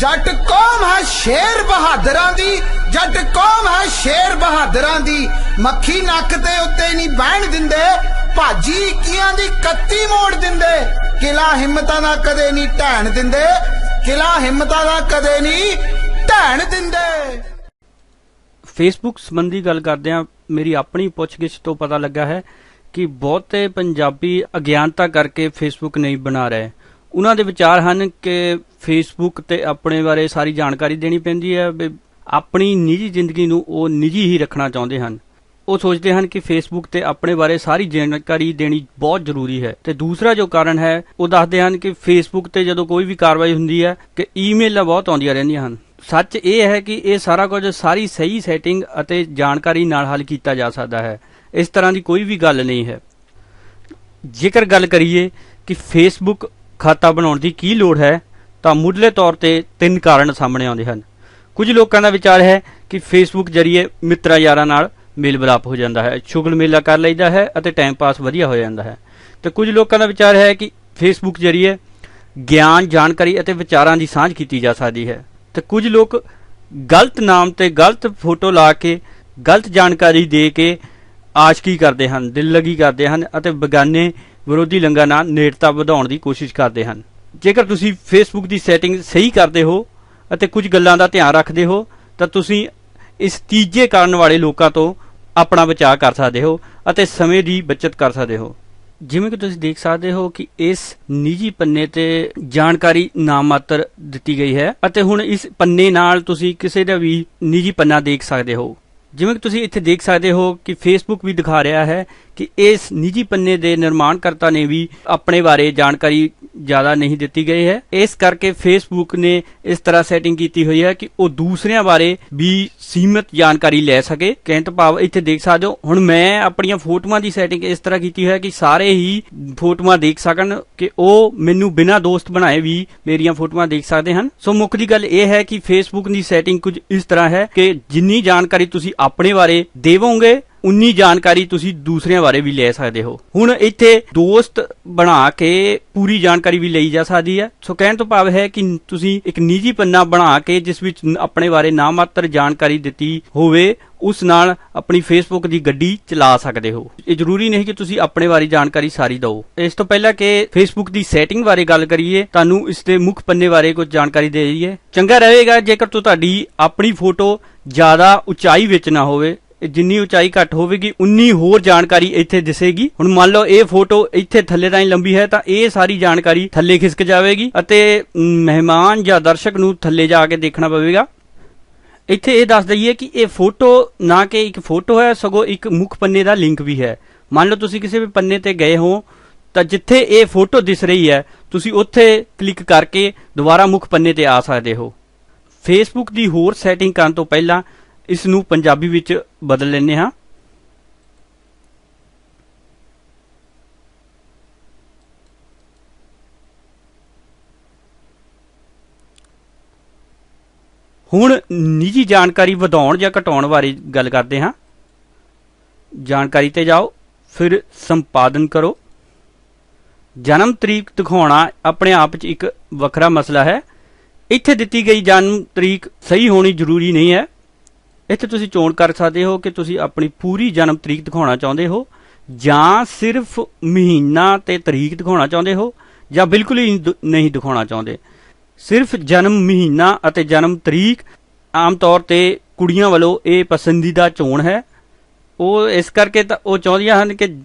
ਜੱਟ ਕੌਮ ਹੈ ਸ਼ੇਰ ਬਹਾਦਰਾਂ ਦੀ, ਜੱਟ ਕੌਮ ਹੈ ਸ਼ੇਰ ਬਹਾਦਰਾਂ ਦੀ। ਮੱਖੀ ਨੱਕ ਤੇ ਉੱਤੇ ਨਹੀਂ ਬਹਿਣ ਦਿੰਦੇ, ਭਾਜੀ ਕੀਆਂ ਦੀ ਕੱਤੀ ਮੋੜ ਦਿੰਦੇ। ਕਿਲਾ ਹਿੰਮਤਾਂ ਦਾ ਕਦੇ ਨਹੀਂ ਢਹਿਣ ਦਿੰਦੇ, ਕਿਲਾ ਹਿੰਮਤਾਂ ਦਾ ਕਦੇ ਨਹੀਂ ਢਹਿਣ ਦਿੰਦੇ। ਫੇਸਬੁੱਕ ਸੰਬੰਧੀ ਗੱਲ ਕਰਦੇ ਹਾਂ ਮੇਰੀ ਆਪਣੀ ਪੁੱਛਗਿੱਛ ਤੋਂ ਪਤਾ ਲੱਗਾ ਹੈ ਕਿ ਬਹੁਤੇ ਪੰਜਾਬੀ ਅਗਿਆਨਤਾ ਕਰਕੇ ਫੇਸਬੁੱਕ ਨਹੀਂ ਬਣਾ ਰਹੇ। ਉਹਨਾਂ ਦੇ ਵਿਚਾਰ ਹਨ ਕਿ ਫੇਸਬੁੱਕ ਤੇ ਆਪਣੇ ਬਾਰੇ ਸਾਰੀ ਜਾਣਕਾਰੀ ਦੇਣੀ ਪੈਂਦੀ ਹੈ ਵੀ ਆਪਣੀ ਨਿੱਜੀ ਜ਼ਿੰਦਗੀ ਨੂੰ ਉਹ ਨਿੱਜੀ ਹੀ ਰੱਖਣਾ ਚਾਹੁੰਦੇ ਹਨ। ਉਹ ਸੋਚਦੇ ਹਨ ਕਿ ਫੇਸਬੁੱਕ ਤੇ ਆਪਣੇ ਬਾਰੇ ਸਾਰੀ ਜਾਣਕਾਰੀ ਦੇਣੀ ਬਹੁਤ ਜ਼ਰੂਰੀ ਹੈ। ਤੇ ਦੂਸਰਾ ਜੋ ਕਾਰਨ ਹੈ, ਉਹ ਦੱਸਦੇ ਹਨ ਕਿ ਫੇਸਬੁੱਕ ਤੇ ਜਦੋਂ ਕੋਈ ਵੀ ਕਾਰਵਾਈ ਹੁੰਦੀ ਹੈ ਕਿ ਈਮੇਲਾਂ ਬਹੁਤ ਆਉਂਦੀਆਂ ਰਹਿੰਦੀਆਂ ਹਨ। ਸੱਚ ਇਹ ਹੈ ਕਿ ਇਹ ਸਾਰਾ ਕੁਝ ਸਾਰੀ ਸਹੀ ਸੈਟਿੰਗ ਅਤੇ ਜਾਣਕਾਰੀ ਨਾਲ ਹੱਲ ਕੀਤਾ ਜਾ ਸਕਦਾ ਹੈ। ਇਸ ਤਰ੍ਹਾਂ ਦੀ ਕੋਈ ਵੀ ਗੱਲ ਨਹੀਂ ਹੈ। ਜੇਕਰ ਗੱਲ ਕਰੀਏ ਕਿ ਫੇਸਬੁੱਕ ਖਾਤਾ ਬਣਾਉਣ ਦੀ ਕੀ ਲੋੜ ਹੈ ਤਾਂ ਮੁੱਢਲੇ ਤੌਰ ਤੇ ਤਿੰਨ ਕਾਰਨ ਸਾਹਮਣੇ ਆਉਂਦੇ ਹਨ। ਕੁਝ ਲੋਕਾਂ ਦਾ ਵਿਚਾਰ ਹੈ ਕਿ ਫੇਸਬੁੱਕ ਜਰੀਏ ਮਿੱਤਰਾਂ ਯਾਰਾਂ ਨਾਲ ਮੇਲ ਮਿਲਾਪ ਹੋ ਜਾਂਦਾ ਹੈ, ਸ਼ੁਗਲ ਮੇਲਾ ਕਰ ਲਈਦਾ ਹੈ ਅਤੇ ਟਾਈਮ ਪਾਸ ਵਧੀਆ ਹੋ ਜਾਂਦਾ ਹੈ। ਤੇ ਕੁਝ ਲੋਕਾਂ ਦਾ ਵਿਚਾਰ ਹੈ ਕਿ ਫੇਸਬੁੱਕ ਜਰੀਏ ਗਿਆਨ, ਜਾਣਕਾਰੀ ਅਤੇ ਵਿਚਾਰਾਂ ਦੀ ਸਾਂਝ ਕੀਤੀ ਜਾ ਸਕਦੀ ਹੈ। ਤੇ ਕੁਝ ਲੋਕ ਗਲਤ ਨਾਮ ਤੇ ਗਲਤ ਫੋਟੋ ਲਾ ਕੇ, ਗਲਤ ਜਾਣਕਾਰੀ ਦੇ ਕੇ ਆਸ਼ਕੀ ਕਰਦੇ ਹਨ ਦਿਲ ਲਗੀ ਕਰਦੇ ਹਨ ਅਤੇ ਬਗਾਨੇ ਵਿਰੋਧੀ ਲੰਗਾ ਨਾਲ ਨੇੜਤਾ ਵਧਾਉਣ ਦੀ ਕੋਸ਼ਿਸ਼ ਕਰਦੇ ਹਨ। ਜੇਕਰ ਤੁਸੀਂ ਫੇਸਬੁੱਕ ਦੀ ਸੈਟਿੰਗ ਸਹੀ ਕਰਦੇ ਹੋ ਅਤੇ ਕੁਝ ਗੱਲਾਂ ਦਾ ਧਿਆਨ ਰੱਖਦੇ ਹੋ, ਤਾਂ ਤੁਸੀਂ ਇਸ ਤੀਜੇ ਕਾਰਨ ਵਾਲੇ ਲੋਕਾਂ ਤੋਂ ਆਪਣਾ ਬਚਾਅ ਕਰ ਸਕਦੇ ਹੋ ਅਤੇ ਸਮੇਂ ਦੀ ਬਚਤ ਕਰ ਸਕਦੇ ਹੋ। ਜਿਵੇਂ ਕਿ ਤੁਸੀਂ ਦੇਖ ਸਕਦੇ ਹੋ ਕਿ ਇਸ ਨਿੱਜੀ ਪੰਨੇ ਤੇ ਜਾਣਕਾਰੀ ਨਾਮਾਤਰ ਦਿੱਤੀ ਗਈ ਹੈ ਅਤੇ ਹੁਣ ਇਸ ਪੰਨੇ ਨਾਲ ਤੁਸੀਂ ਕਿਸੇ ਦਾ ਵੀ ਨਿੱਜੀ ਪੰਨਾ ਦੇਖ ਸਕਦੇ ਹੋ। ਜਿਵੇਂ ਕਿ ਤੁਸੀਂ ਇੱਥੇ ਦੇਖ ਸਕਦੇ ਹੋ ਕਿ ਫੇਸਬੁੱਕ ਵੀ ਦਿਖਾ ਰਿਹਾ ਹੈ ਕਿ ਇਸ ਨਿੱਜੀ ਪੰਨੇ ਦੇ ਨਿਰਮਾਣਕਰਤਾ ਨੇ ਵੀ ਆਪਣੇ ਬਾਰੇ ਜਾਣਕਾਰੀ ਜ਼ਿਆਦਾ ਨਹੀਂ ਦਿੱਤੀ ਗਈ ਹੈ। ਇਸ ਕਰਕੇ ਫੇਸਬੁੱਕ ਨੇ ਇਸ ਤਰ੍ਹਾਂ ਸੈਟਿੰਗ ਕੀਤੀ ਹੋਈ ਹੈ ਕਿ ਉਹ ਦੂਸਰਿਆਂ ਬਾਰੇ ਵੀ ਸੀਮਿਤ ਜਾਣਕਾਰੀ ਲੈ ਸਕੇ। ਕਹਿਣ ਭਾਵ ਇੱਥੇ ਦੇਖ ਸਕਦੇ ਹੋ, ਹੁਣ ਮੈਂ ਆਪਣੀਆਂ ਫੋਟੋਆਂ ਦੀ ਸੈਟਿੰਗ ਇਸ ਤਰ੍ਹਾਂ ਕੀਤੀ ਹੈ ਕਿ ਸਾਰੇ ਹੀ ਫੋਟੋਆਂ ਦੇਖ ਸਕਣ ਕਿ ਉਹ ਮੈਨੂੰ ਬਿਨਾਂ ਦੋਸਤ ਬਣਾਏ ਵੀ ਮੇਰੀਆਂ ਫੋਟੋਆਂ ਦੇਖ ਸਕਦੇ ਹਨ। ਸੋ ਮੁੱਖ ਦੀ ਗੱਲ ਇਹ ਹੈ ਕਿ ਫੇਸਬੁੱਕ ਦੀ ਸੈਟਿੰਗ ਕੁਝ ਇਸ ਤਰ੍ਹਾਂ ਹੈ ਕਿ ਜਿੰਨੀ ਜਾਣਕਾਰੀ ਤੁਸੀਂ ਆਪਣੇ ਬਾਰੇ ਦੇਵੋਗੇ ਉਨੀ ਜਾਣਕਾਰੀ ਤੁਸੀਂ ਦੂਸਰਿਆਂ ਬਾਰੇ ਵੀ ਲੈ ਸਕਦੇ ਹੋ। ਹੁਣ ਇੱਥੇ ਦੋਸਤ ਬਣਾ ਕੇ ਪੂਰੀ ਜਾਣਕਾਰੀ ਵੀ ਲਈ ਜਾ ਸਕਦੀ ਹੈ। ਸੋ ਕਹਿਣ ਤੋਂ ਭਾਵ ਹੈ ਕਿ ਤੁਸੀਂ ਇੱਕ ਨਿੱਜੀ ਪੰਨਾ ਬਣਾ ਕੇ ਜਿਸ ਵਿੱਚ ਆਪਣੇ ਬਾਰੇ ਨਾਮਾਤਰ ਜਾਣਕਾਰੀ ਦਿੱਤੀ ਹੋਵੇ, ਉਸ ਨਾਲ ਆਪਣੀ ਫੇਸਬੁੱਕ ਦੀ ਗੱਡੀ ਚਲਾ ਸਕਦੇ ਹੋ। ਇਹ ਜ਼ਰੂਰੀ ਨਹੀਂ ਕਿ ਤੁਸੀਂ ਆਪਣੇ ਬਾਰੇ ਜਾਣਕਾਰੀ ਸਾਰੀ ਦਿਓ। ਇਸ ਤੋਂ ਪਹਿਲਾਂ ਕਿ ਫੇਸਬੁੱਕ ਦੀ ਸੈਟਿੰਗ ਬਾਰੇ ਗੱਲ ਕਰੀਏ, ਤੁਹਾਨੂੰ ਇਸ ਦੇ ਮੁੱਖ ਪੰਨੇ ਬਾਰੇ ਕੁਝ ਜਾਣਕਾਰੀ ਦੇ ਦਈਏ। ਚੰਗਾ ਰਹੇਗਾ ਜੇਕਰ ਤੁਹਾਡੀ ਆਪਣੀ ਫੋਟੋ ਜ਼ਿਆਦਾ ਉਚਾਈ ਵਿੱਚ ਨਾ ਹੋਵੇ। ਜਿੰਨੀ ਉਚਾਈ ਘੱਟ ਹੋਵੇਗੀ, ਉਨੀ ਹੋਰ ਜਾਣਕਾਰੀ ਇੱਥੇ ਦਿਸੇਗੀ। ਹੁਣ ਮੰਨ ਲਓ ਇਹ ਫੋਟੋ ਇੱਥੇ ਥੱਲੇ ਤਾਈਂ ਲੰਬੀ ਹੈ, ਤਾਂ ਇਹ ਸਾਰੀ ਜਾਣਕਾਰੀ ਥੱਲੇ ਖਿਸਕ ਜਾਵੇਗੀ ਅਤੇ ਮਹਿਮਾਨ ਜਾਂ ਦਰਸ਼ਕ ਨੂੰ ਥੱਲੇ ਜਾ ਕੇ ਦੇਖਣਾ ਪਵੇਗਾ। ਇੱਥੇ ਇਹ ਦੱਸ ਦਈਏ ਕਿ ਇਹ ਫੋਟੋ ਨਾ ਕਿ ਇੱਕ ਫੋਟੋ ਹੈ, ਸਗੋਂ ਇੱਕ ਮੁੱਖ ਪੰਨੇ ਦਾ ਲਿੰਕ ਵੀ ਹੈ। ਮੰਨ ਲਓ ਤੁਸੀਂ ਕਿਸੇ ਵੀ ਪੰਨੇ ਤੇ ਗਏ ਹੋ, ਤਾਂ ਜਿੱਥੇ ਇਹ ਫੋਟੋ ਦਿਸ ਰਹੀ ਹੈ, ਤੁਸੀਂ ਉੱਥੇ ਕਲਿੱਕ ਕਰਕੇ ਦੁਬਾਰਾ ਮੁੱਖ ਪੰਨੇ ਤੇ ਆ ਸਕਦੇ ਹੋ। ਫੇਸਬੁੱਕ ਦੀ ਹੋਰ ਸੈਟਿੰਗ ਕਰਨ ਤੋਂ ਪਹਿਲਾਂ ਇਸ ਨੂੰ ਪੰਜਾਬੀ ਵਿੱਚ ਬਦਲ ਲੈਂਦੇ ਹਾਂ। ਹੁਣ ਨਿੱਜੀ ਜਾਣਕਾਰੀ ਵਧਾਉਣ ਜਾਂ ਘਟਾਉਣ ਬਾਰੇ ਗੱਲ ਕਰਦੇ ਹਾਂ। ਜਾਣਕਾਰੀ ਤੇ ਜਾਓ, ਫਿਰ ਸੰਪਾਦਨ ਕਰੋ। ਜਨਮ ਤਰੀਕ ਦਿਖਾਉਣਾ ਆਪਣੇ ਆਪ 'ਚ ਇੱਕ ਵੱਖਰਾ ਮਸਲਾ ਹੈ। ਇੱਥੇ ਦਿੱਤੀ ਗਈ ਜਨਮ ਤਰੀਕ ਸਹੀ ਹੋਣੀ ਜ਼ਰੂਰੀ ਨਹੀਂ ਹੈ। ਇੱਥੇ ਤੁਸੀਂ ਚੋਣ ਕਰ ਸਕਦੇ ਹੋ ਕਿ ਤੁਸੀਂ ਆਪਣੀ ਪੂਰੀ ਜਨਮ ਤਰੀਕ ਦਿਖਾਉਣਾ ਚਾਹੁੰਦੇ ਹੋ, ਜਾਂ ਸਿਰਫ ਮਹੀਨਾ ਤੇ ਤਰੀਕ ਦਿਖਾਉਣਾ ਚਾਹੁੰਦੇ ਹੋ, ਜਾਂ ਬਿਲਕੁਲ ਹੀ ਦ- ਨਹੀਂ ਦਿਖਾਉਣਾ ਚਾਹੁੰਦੇ। ਸਿਰਫ ਜਨਮ ਮਹੀਨਾ ਅਤੇ ਜਨਮ ਤਰੀਕ, ਆਮ ਤੌਰ ਤੇ ਕੁੜੀਆਂ ਵੱਲੋਂ ਇਹ ਪਸੰਦੀਦਾ ਚੋਣ ਹੈ। ਉਹ ਇਸ ਕਰਕੇ ਤਾਂ ਉਹ ਚਾਹੁੰਦੀਆਂ ਹਨ ਕਿ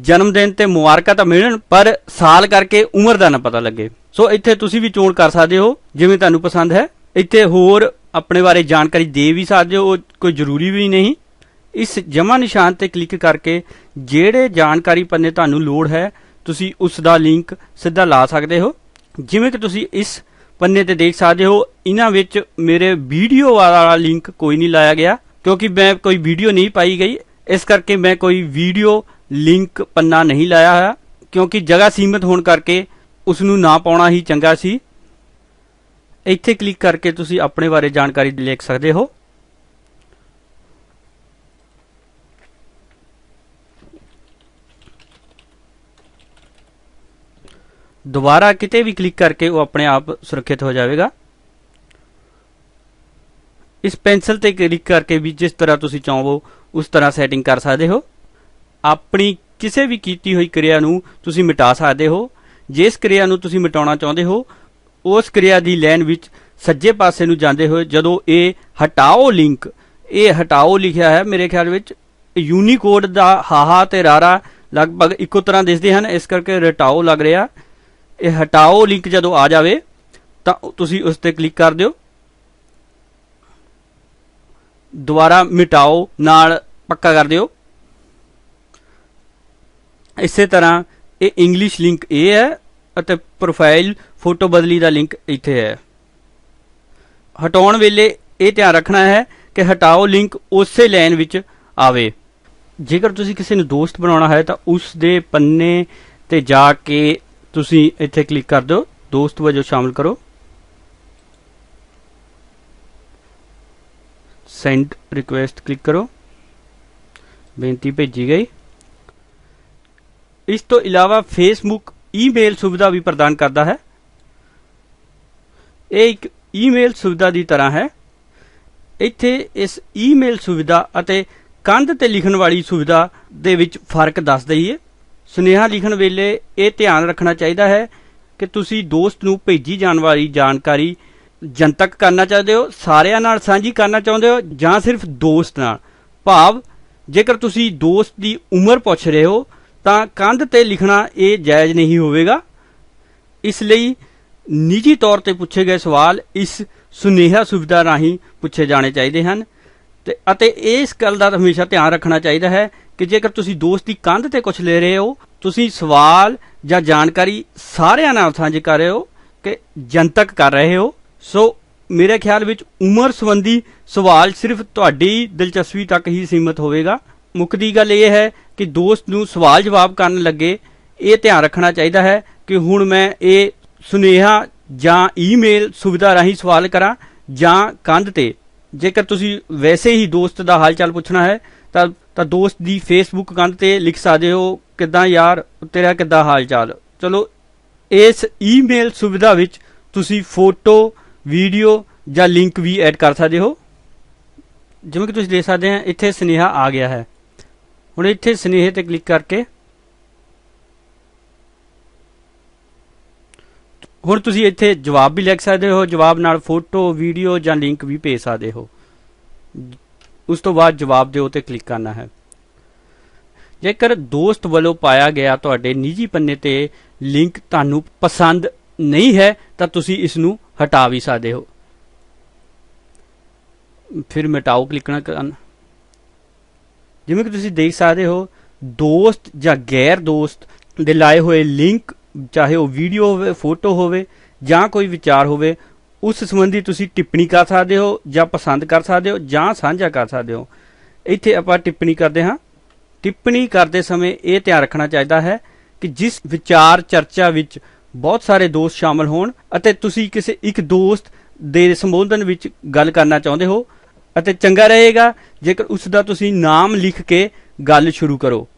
ਜਨਮ ਦਿਨ ਤੇ ਮੁਬਾਰਕਾਂ ਤਾਂ ਮਿਲਣ, ਪਰ ਸਾਲ ਕਰਕੇ ਉਮਰ ਦਾ ਨਾ ਪਤਾ ਲੱਗੇ। ਸੋ ਇੱਥੇ ਤੁਸੀਂ ਵੀ ਚੋਣ ਕਰ ਸਕਦੇ ਹੋ, ਜਿਵੇਂ ਤੁਹਾਨੂੰ ਪਸੰਦ ਹੈ। ਇੱਥੇ ਹੋਰ ਆਪਣੇ ਬਾਰੇ ਜਾਣਕਾਰੀ ਦੇ ਵੀ ਸਕਦੇ ਹੋ, ਉਹ ਕੋਈ ਜ਼ਰੂਰੀ ਵੀ ਨਹੀਂ। ਇਸ ਜਮਾ ਨਿਸ਼ਾਨ ਤੇ ਕਲਿੱਕ ਕਰਕੇ ਜਿਹੜੇ ਜਾਣਕਾਰੀ ਪੰਨੇ ਤੁਹਾਨੂੰ ਲੋੜ ਹੈ, ਤੁਸੀਂ ਉਸ ਦਾ ਲਿੰਕ ਸਿੱਧਾ ਲਾ ਸਕਦੇ ਹੋ। ਜਿਵੇਂ ਕਿ ਤੁਸੀਂ ਇਸ ਪੰਨੇ ਤੇ ਦੇਖ ਸਕਦੇ ਹੋ, ਇਹਨਾਂ ਵਿੱਚ ਮੇਰੇ ਵੀਡੀਓ ਵਾਲਾ ਲਿੰਕ ਕੋਈ ਨਹੀਂ ਲਾਇਆ ਗਿਆ, ਕਿਉਂਕਿ ਮੈਂ ਕੋਈ ਵੀਡੀਓ ਨਹੀਂ ਪਾਈ ਗਈ। ਇਸ ਕਰਕੇ ਮੈਂ ਕੋਈ ਵੀਡੀਓ ਲਿੰਕ ਪੰਨਾ ਨਹੀਂ ਲਾਇਆ ਹੋਇਆ, ਕਿਉਂਕਿ ਜਗ੍ਹਾ ਸੀਮਿਤ ਹੋਣ ਕਰਕੇ ਉਸ ਨੂੰ ਨਾ ਪਾਉਣਾ ਹੀ ਚੰਗਾ ਸੀ। ਇੱਥੇ ਕਲਿੱਕ ਕਰਕੇ ਤੁਸੀਂ ਆਪਣੇ ਬਾਰੇ ਜਾਣਕਾਰੀ ਲਿਖ ਸਕਦੇ ਹੋ। ਦੁਬਾਰਾ ਕਿਤੇ ਵੀ ਕਲਿੱਕ ਕਰਕੇ ਉਹ ਆਪਣੇ ਆਪ ਸੁਰੱਖਿਅਤ ਹੋ ਜਾਵੇਗਾ। ਇਸ ਪੈਨਸਲ ਤੇ ਕਲਿੱਕ ਕਰਕੇ ਵੀ ਜਿਸ ਤਰ੍ਹਾਂ ਤੁਸੀਂ ਚਾਹੋ, ਉਸ ਤਰ੍ਹਾਂ ਸੈਟਿੰਗ ਕਰ ਸਕਦੇ ਹੋ। ਆਪਣੀ ਕਿਸੇ ਵੀ ਕੀਤੀ ਹੋਈ ਕਿਰਿਆ ਨੂੰ ਤੁਸੀਂ ਮਿਟਾ ਸਕਦੇ ਹੋ। ਜਿਸ ਕਿਰਿਆ ਨੂੰ ਤੁਸੀਂ ਮਿਟਾਉਣਾ ਚਾਹੁੰਦੇ ਹੋ ਉਸ ਕਿਰਿਆ ਦੀ ਲਾਈਨ ਵਿੱਚ ਸੱਜੇ ਪਾਸੇ ਨੂੰ ਜਾਂਦੇ ਹੋਏ ਜਦੋਂ ਇਹ ਹਟਾਓ ਲਿੰਕ, ਇਹ ਹਟਾਓ ਲਿਖਿਆ ਹੈ ਮੇਰੇ ਖਿਆਲ ਵਿੱਚ, ਯੂਨੀਕੋਡ ਦਾ ਹਾਹਾ ਤੇ ਰਾਰਾ ਲਗਭਗ ਇੱਕੋ ਤਰ੍ਹਾਂ ਦਿਸਦੇ ਹਨ, ਇਸ ਕਰਕੇ ਰਟਾਓ ਲੱਗ ਰਿਹਾ। ਇਹ ਹਟਾਓ ਲਿੰਕ ਜਦੋਂ ਆ ਜਾਵੇ, ਤਾਂ ਤੁਸੀਂ ਉਸ ਤੇ ਕਲਿੱਕ ਕਰ ਦਿਓ। ਦੁਬਾਰਾ ਮਿਟਾਓ ਨਾਲ ਪੱਕਾ ਕਰ ਦਿਓ। ਇਸੇ ਤਰ੍ਹਾਂ ਇਹ ਇੰਗਲਿਸ਼ ਲਿੰਕ ਇਹ ਹੈ ਅਤੇ ਪ੍ਰੋਫਾਈਲ ਫੋਟੋ ਬਦਲੀ ਦਾ ਲਿੰਕ ਇੱਥੇ ਹੈ। ਹਟਾਉਣ ਵੇਲੇ ਇਹ ਧਿਆਨ ਰੱਖਣਾ ਹੈ ਕਿ ਹਟਾਓ ਲਿੰਕ ਉਸੇ ਲਾਈਨ ਵਿੱਚ ਆਵੇ। ਜੇਕਰ ਤੁਸੀਂ ਕਿਸੇ ਨੂੰ ਦੋਸਤ ਬਣਾਉਣਾ ਹੈ ਤਾਂ ਉਸ ਦੇ ਪੰਨੇ ਤੇ ਜਾ ਕੇ ਤੁਸੀਂ ਇੱਥੇ ਕਲਿੱਕ ਕਰ ਦਿਓ। ਦੋਸਤ ਵਜੋਂ ਸ਼ਾਮਲ ਕਰੋ। ਸੈਂਡ ਰਿਕੁਐਸਟ ਕਲਿੱਕ ਕਰੋ। ਬੇਨਤੀ ਭੇਜੀ ਗਈ। ਇਸ ਤੋਂ ਇਲਾਵਾ ਫੇਸਬੁੱਕ ਈਮੇਲ ਸੁਵਿਧਾ ਵੀ ਪ੍ਰਦਾਨ ਕਰਦਾ ਹੈ। ਇਹ ਇੱਕ ਈਮੇਲ ਸੁਵਿਧਾ ਦੀ ਤਰ੍ਹਾਂ ਹੈ। ਇੱਥੇ ਇਸ ਈਮੇਲ ਸੁਵਿਧਾ ਅਤੇ ਕੰਧ ਤੇ ਲਿਖਣ ਵਾਲੀ ਸੁਵਿਧਾ ਦੇ ਵਿੱਚ ਫ਼ਰਕ ਦੱਸ ਦਈਏ। ਸੁਨੇਹਾ ਲਿਖਣ ਵੇਲੇ ਇਹ ਧਿਆਨ ਰੱਖਣਾ ਚਾਹੀਦਾ ਹੈ ਕਿ ਤੁਸੀਂ ਦੋਸਤ ਨੂੰ ਭੇਜੀ ਜਾਣ ਵਾਲੀ ਜਾਣਕਾਰੀ ਜਨਤਕ ਕਰਨਾ ਚਾਹੁੰਦੇ ਹੋ, ਸਾਰਿਆਂ ਨਾਲ ਸਾਂਝੀ ਕਰਨਾ ਚਾਹੁੰਦੇ ਹੋ ਜਾਂ ਸਿਰਫ ਦੋਸਤ ਨਾਲ? ਭਾਵ, ਜੇਕਰ ਤੁਸੀਂ ਦੋਸਤ ਦੀ ਉਮਰ ਪੁੱਛ ਰਹੇ ਹੋ, ਤਾਂ ਕੰਧ ਤੇ ਲਿਖਣਾ ਇਹ ਜਾਇਜ਼ ਨਹੀਂ ਹੋਵੇਗਾ। ਇਸ ਲਈ ਨਿੱਜੀ ਤੌਰ ਤੇ ਪੁੱਛੇ ਗਏ ਸਵਾਲ ਇਸ ਸੁਨੇਹਾ ਸੁਵਿਧਾ ਰਾਹੀਂ ਪੁੱਛੇ ਜਾਣੇ ਚਾਹੀਦੇ ਹਨ ਤੇ ਅਤੇ ਇਸ ਗੱਲ ਦਾ ਹਮੇਸ਼ਾ ਧਿਆਨ ਰੱਖਣਾ ਚਾਹੀਦਾ ਹੈ ਕਿ ਜੇਕਰ ਤੁਸੀਂ ਦੋਸਤ ਦੀ ਕੰਧ ਤੇ ਕੁਝ ਲੈ ਰਹੇ ਹੋ, ਤੁਸੀਂ ਸਵਾਲ ਜਾਂ ਜਾਣਕਾਰੀ ਸਾਰਿਆਂ ਨਾਲ ਸਾਂਝੀ ਕਰ ਰਹੇ ਹੋ ਕਿ ਜਨਤਕ ਕਰ ਰਹੇ ਹੋ। ਸੋ ਮੇਰੇ ਖਿਆਲ ਵਿੱਚ ਉਮਰ ਸੰਬੰਧੀ ਸਵਾਲ ਸਿਰਫ ਤੁਹਾਡੀ ਦਿਲਚਸਪੀ ਤੱਕ ਹੀ ਸੀਮਿਤ ਹੋਵੇਗਾ। ਮੁੱਕਦੀ ਗੱਲ ਇਹ ਹੈ ਕਿ ਦੋਸਤ ਨੂੰ ਸਵਾਲ ਜਵਾਬ ਕਰਨ ਲੱਗੇ ਇਹ ਧਿਆਨ ਰੱਖਣਾ ਚਾਹੀਦਾ ਹੈ ਕਿ ਹੁਣ ਮੈਂ ਇਹ ਸੁਨੇਹਾ ਜਾਂ ਈਮੇਲ ਸੁਵਿਧਾ ਰਾਹੀਂ ਸਵਾਲ ਕਰਾਂ ਜਾਂ ਕੰਧ ਤੇ। ਜੇਕਰ ਤੁਸੀਂ ਵੈਸੇ ਹੀ ਦੋਸਤ ਦਾ ਹਾਲ ਚਾਲ ਪੁੱਛਣਾ ਹੈ, ਤਾਂ ਤਾਂ ਦੋਸਤ ਦੀ ਫੇਸਬੁੱਕ ਕੰਧ ਤੇ ਲਿਖ ਸਕਦੇ ਹੋ ਕਿਦਾਂ ਯਾਰ, ਤੇਰਾ ਕਿੱਦਾਂ ਹਾਲ ਚਾਲ ਚਲੋ ਇਸ ਈਮੇਲ ਸੁਵਿਧਾ ਵਿੱਚ ਤੁਸੀਂ ਫੋਟੋ, ਵੀਡੀਓ ਜਾਂ ਲਿੰਕ ਵੀ ਐਡ ਕਰ ਸਕਦੇ ਹੋ। ਜਿਵੇਂ ਕਿ ਤੁਸੀਂ ਦੇਖ ਸਕਦੇ ਹੋ ਇੱਥੇ ਸੁਨੇਹਾ ਆ ਗਿਆ ਹੈ। ਹੁਣ ਇੱਥੇ ਸੁਨੇਹੇ ਤੇ ਕਲਿੱਕ ਕਰਕੇ ਹੁਣ ਤੁਸੀਂ ਇੱਥੇ ਜਵਾਬ ਵੀ ਲਿਖ ਸਕਦੇ ਹੋ, ਜਵਾਬ ਨਾਲ ਫੋਟੋ, ਵੀਡੀਓ ਜਾਂ ਲਿੰਕ ਵੀ ਭੇਜ ਸਕਦੇ ਹੋ। ਉਸ ਤੋਂ ਬਾਅਦ ਜਵਾਬ ਦਿਓ ਤੇ ਕਲਿੱਕ ਕਰਨਾ ਹੈ। ਜੇਕਰ ਦੋਸਤ ਵੱਲੋਂ ਪਾਇਆ ਗਿਆ ਤੁਹਾਡੇ ਨਿੱਜੀ ਪੰਨੇ ਤੇ ਲਿੰਕ ਤੁਹਾਨੂੰ ਪਸੰਦ ਨਹੀਂ ਹੈ, ਤਾਂ ਤੁਸੀਂ ਇਸ ਨੂੰ ਹਟਾ ਵੀ ਸਕਦੇ ਹੋ। ਫਿਰ ਮਿਟਾਓ, ਕਲਿੱਕ ਕਰਨ। ਜਿਵੇਂ ਕਿ ਤੁਸੀਂ ਦੇਖ ਸਕਦੇ ਹੋ, ਦੋਸਤ ਜਾਂ ਗੈਰ ਦੋਸਤ ਦੇ ਲਾਏ ਹੋਏ ਲਿੰਕ ਚਾਹੇ ਉਹ ਵੀਡੀਓ ਹੋਵੇ, ਫੋਟੋ ਹੋਵੇ ਜਾਂ ਕੋਈ ਵਿਚਾਰ ਹੋਵੇ, ਉਸ ਸੰਬੰਧੀ ਤੁਸੀਂ ਟਿੱਪਣੀ ਕਰ ਸਕਦੇ ਹੋ ਜਾਂ ਪਸੰਦ ਕਰ ਸਕਦੇ ਹੋ ਜਾਂ ਸਾਂਝਾ ਕਰ ਸਕਦੇ ਹੋ। ਇੱਥੇ ਆਪਾਂ ਟਿੱਪਣੀ ਕਰਦੇ ਹਾਂ। ਟਿੱਪਣੀ ਕਰਦੇ ਸਮੇਂ ਇਹ ਧਿਆਨ ਰੱਖਣਾ ਚਾਹੀਦਾ ਹੈ ਕਿ ਜਿਸ ਵਿਚਾਰ, ਚਰਚਾ ਵਿੱਚ ਬਹੁਤ ਸਾਰੇ ਦੋਸਤ ਸ਼ਾਮਲ ਹੋਣ ਅਤੇ ਤੁਸੀਂ ਕਿਸੇ ਇੱਕ ਦੋਸਤ ਦੇ ਸੰਬੋਧਨ ਵਿੱਚ ਗੱਲ ਕਰਨਾ ਚਾਹੁੰਦੇ ਹੋ ਅਤੇ ਚੰਗਾ ਰਹੇਗਾ ਜੇਕਰ ਉਸ ਦਾ ਤੁਸੀਂ ਨਾਮ ਲਿਖ ਕੇ ਗੱਲ ਸ਼ੁਰੂ ਕਰੋ।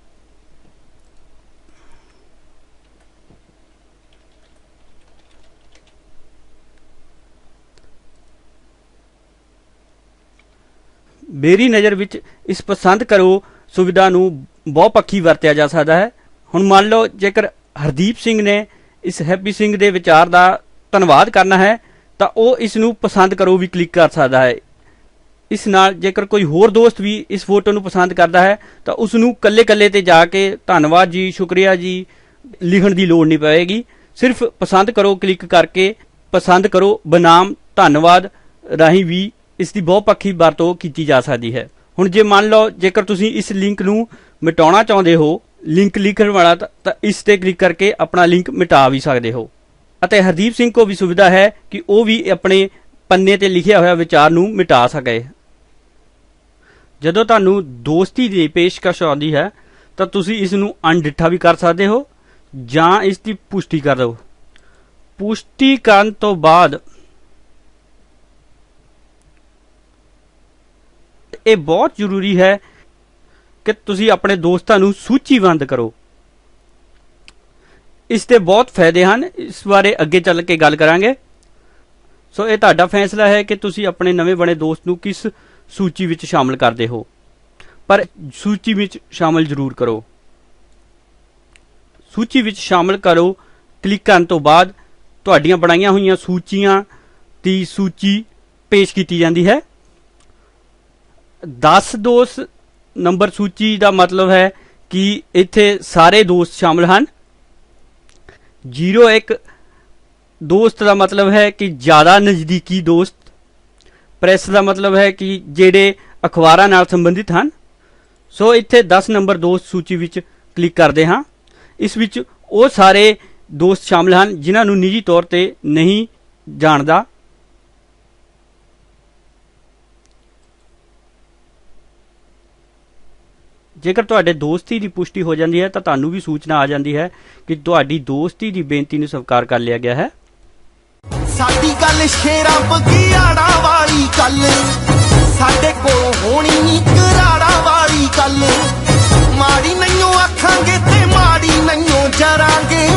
ਮੇਰੀ ਨਜ਼ਰ ਵਿੱਚ ਇਸ ਪਸੰਦ ਕਰੋ ਸੁਵਿਧਾ ਨੂੰ ਬਹੁਪੱਖੀ ਵਰਤਿਆ ਜਾ ਸਕਦਾ ਹੈ। ਹੁਣ ਮੰਨ ਲਓ ਜੇਕਰ ਹਰਦੀਪ ਸਿੰਘ ਨੇ ਇਸ ਹੈਪੀ ਸਿੰਘ ਦੇ ਵਿਚਾਰ ਦਾ ਧੰਨਵਾਦ ਕਰਨਾ ਹੈ, ਤਾਂ ਉਹ ਇਸ ਨੂੰ ਪਸੰਦ ਕਰੋ ਵੀ ਕਲਿੱਕ ਕਰ ਸਕਦਾ ਹੈ। ਇਸ ਨਾਲ ਜੇਕਰ ਕੋਈ ਹੋਰ ਦੋਸਤ ਵੀ ਇਸ ਫੋਟੋ ਨੂੰ ਪਸੰਦ ਕਰਦਾ ਹੈ, ਤਾਂ ਉਸ ਨੂੰ ਕੱਲੇ-ਕੱਲੇ ਤੇ ਜਾ ਕੇ ਧੰਨਵਾਦ ਜੀ, ਸ਼ੁਕਰੀਆ ਜੀ ਲਿਖਣ ਦੀ ਲੋੜ ਨਹੀਂ ਪਵੇਗੀ। ਸਿਰਫ ਪਸੰਦ ਕਰੋ, ਕਲਿੱਕ ਕਰਕੇ ਪਸੰਦ ਕਰੋ, ਬਨਾਮ, ਧੰਨਵਾਦ ਰਾਹੀਂ ਵੀ ਇਸ ਦੀ ਬਹੁਪੱਖੀ ਵਰਤੋਂ ਕੀਤੀ ਜਾ ਸਕਦੀ ਹੈ। ਹੁਣ ਜੇ ਮੰਨ ਲਓ, ਜੇਕਰ ਤੁਸੀਂ ਇਸ ਲਿੰਕ ਨੂੰ ਮਿਟਾਉਣਾ ਚਾਹੁੰਦੇ ਹੋ, ਲਿੰਕ ਲਿਖਣ ਵਾਲਾ ਤਾਂ ਇਸ ਤੇ ਕਲਿੱਕ ਕਰਕੇ ਆਪਣਾ ਲਿੰਕ ਮਿਟਾ ਵੀ ਸਕਦੇ ਹੋ। ਅਤੇ ਹਰਦੀਪ ਸਿੰਘ ਕੋ ਵੀ ਸੁਵਿਧਾ ਹੈ ਕਿ ਉਹ ਵੀ ਆਪਣੇ ਪੰਨੇ ਤੇ ਲਿਖਿਆ ਹੋਇਆ ਵਿਚਾਰ ਨੂੰ ਮਿਟਾ ਸਕੇ। ਜਦੋਂ ਤੁਹਾਨੂੰ ਦੋਸਤੀ ਦੀ ਪੇਸ਼ਕਸ਼ ਆਉਂਦੀ ਹੈ, ਤਾਂ ਤੁਸੀਂ ਇਸ ਨੂੰ ਅਣਡਿੱਠਾ ਵੀ ਕਰ ਸਕਦੇ ਹੋ ਜਾਂ ਇਸ ਦੀ ਪੁਸ਼ਟੀ ਕਰ ਦਿਓ। ਪੁਸ਼ਟੀ ਕਰਨ ਤੋਂ ਬਾਅਦ ਇਹ ਬਹੁਤ ਜ਼ਰੂਰੀ ਹੈ ਕਿ ਤੁਸੀਂ ਆਪਣੇ ਦੋਸਤਾਂ ਨੂੰ ਸੂਚੀਬੰਦ ਕਰੋ। ਇਸ ਦੇ ਬਹੁਤ ਫਾਇਦੇ ਹਨ। ਇਸ ਬਾਰੇ ਅੱਗੇ ਚੱਲ ਕੇ ਗੱਲ ਕਰਾਂਗੇ। ਸੋ ਇਹ ਤੁਹਾਡਾ ਫੈਸਲਾ ਹੈ ਕਿ ਤੁਸੀਂ ਆਪਣੇ ਨਵੇਂ ਬਣੇ ਦੋਸਤ ਨੂੰ ਕਿਸ ਸੂਚੀ ਵਿੱਚ ਸ਼ਾਮਲ ਕਰਦੇ ਹੋ। ਪਰ ਸੂਚੀ ਵਿੱਚ ਸ਼ਾਮਲ ਜ਼ਰੂਰ ਕਰੋ। ਸੂਚੀ ਵਿੱਚ ਸ਼ਾਮਲ ਕਰੋ ਕਲਿੱਕ ਕਰਨ ਤੋਂ ਬਾਅਦ ਤੁਹਾਡੀਆਂ ਬਣਾਈਆਂ ਹੋਈਆਂ ਸੂਚੀਆਂ ਦੀ ਸੂਚੀ ਪੇਸ਼ ਕੀਤੀ ਜਾਂਦੀ ਹੈ। 10 ਦੋਸਤ ਨੰਬਰ ਸੂਚੀ ਦਾ ਮਤਲਬ ਹੈ ਕਿ ਇੱਥੇ ਸਾਰੇ ਦੋਸਤ ਸ਼ਾਮਲ ਹਨ। 01 ਦੋਸਤ ਦਾ ਮਤਲਬ ਹੈ ਕਿ ਜ਼ਿਆਦਾ ਨਜ਼ਦੀਕੀ ਦੋਸਤ। ਪ੍ਰੈਸ ਦਾ ਮਤਲਬ ਹੈ ਕਿ ਜਿਹੜੇ ਅਖਬਾਰਾਂ ਨਾਲ ਸੰਬੰਧਿਤ ਹਨ। ਸੋ ਇੱਥੇ 10 ਨੰਬਰ ਦੋਸਤ ਸੂਚੀ ਵਿੱਚ ਕਲਿੱਕ ਕਰਦੇ ਹਾਂ। ਇਸ ਵਿੱਚ ਉਹ ਸਾਰੇ ਦੋਸਤ ਸ਼ਾਮਲ ਹਨ ਜਿਨ੍ਹਾਂ ਨੂੰ ਨਿੱਜੀ ਤੌਰ ਤੇ ਨਹੀਂ ਜਾਣਦਾ। ਜੇਕਰ ਤੁਹਾਡੇ ਦੋਸਤੀ ਦੀ ਪੁਸ਼ਟੀ ਹੋ ਜਾਂਦੀ ਹੈ, ਤਾਂ ਤੁਹਾਨੂੰ ਵੀ ਸੂਚਨਾ ਆ ਜਾਂਦੀ ਹੈ ਕਿ ਤੁਹਾਡੀ ਦੋਸਤੀ ਦੀ ਬੇਨਤੀ ਨੂੰ ਸਵਾਰ ਕਰ ਲਿਆ ਗਿਆ ਹੈ। ਸਾਡੀ ਗੱਲ ਸ਼ੇਰਾ ਬਗਿਆੜਾ ਵਾਲੀ ਗੱਲ। ਸਾਡੇ ਕੋਲ ਹੋਣੀ ਕਰਾੜਾ ਵਾਲੀ ਗੱਲ। ਮਾੜੀ ਨਹੀਂਓ ਆਖਾਂਗੇ ਤੇ ਮਾੜੀ ਨਹੀਂਓ ਜਰਾਂਗੇ।